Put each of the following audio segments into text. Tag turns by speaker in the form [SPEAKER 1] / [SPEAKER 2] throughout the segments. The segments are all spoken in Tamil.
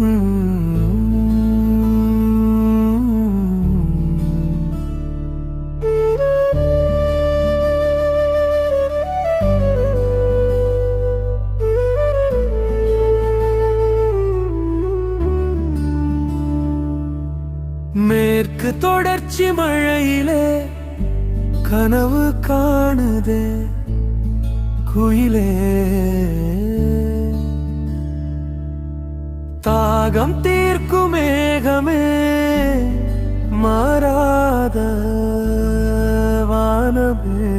[SPEAKER 1] மேற்கு தொடர்ச்சி மழையிலே கனவு காணுதே குயிலே. தாகம் தீர்க்கும் ஏகமே மாறாத வானமே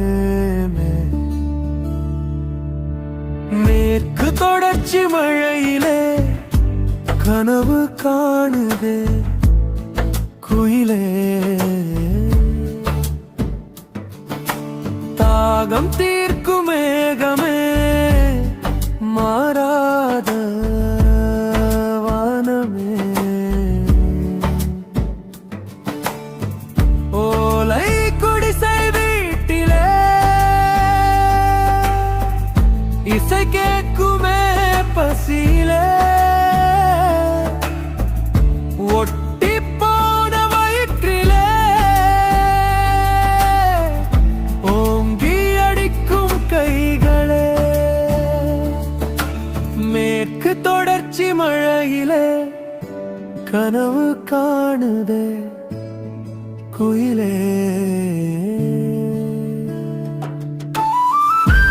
[SPEAKER 1] மேற்கு தொடர்ச்சி மழையிலே கனவு காணுதே குயிலே. தாகம் தீர்க்கும் இசை கேட்குமே பசியிலே. ஒட்டி போன வயிற்றிலே. ஓங்கி அடிக்கும் கைகளே. மேற்கு தொடர்ச்சி மழையிலே கனவு காணுதே. குயிலே.